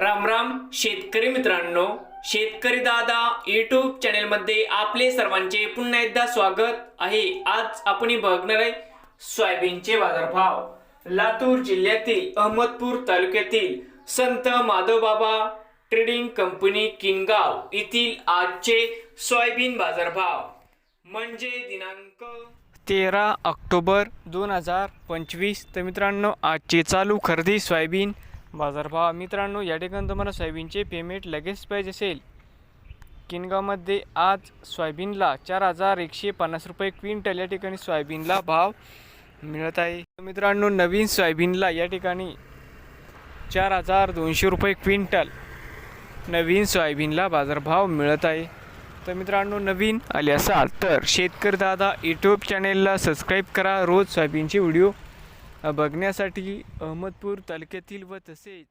राम राम शेतकरी मित्रांनो. शेतकरी दादा यूट्यूब चॅनेलमध्ये आपले सर्वांचे पुन्हा एकदा स्वागत आहे. आज आपण बघणार आहे सोयाबीनचे बाजारभाव. लातूर जिल्ह्यातील अहमदपूर तालुक्यातील संत माधवबाबा ट्रेडिंग कंपनी किनगाव येथील आजचे सोयाबीन बाजारभाव. म्हणजे दिनांक तेरा ऑक्टोबर दोन हजार पंचवीस. तर मित्रांनो आजचे चालू खरेदी सोयाबीन बाजारभाव. मित्रांनो या ठिकाणी तुम्हाला सोयाबीनचे पेमेंट लगेच पाहिजे असेल. किनगावमध्ये आज सोयाबीनला चार हजार एकशे पन्नास रुपये क्विंटल या ठिकाणी सोयाबीनला भाव मिळत आहे. तर मित्रांनो नवीन सोयाबीनला या ठिकाणी चार हजार दोनशे रुपये क्विंटल नवीन सोयाबीनला बाजारभाव मिळत आहे. तर मित्रांनो नवीन आले असाल तर शेतकरी दादा यूट्यूब चॅनेलला सबस्क्राईब करा. रोज सोयाबीनचे व्हिडिओ बघण्यासाठी अहमदपूर तालुक्यातील व तसेच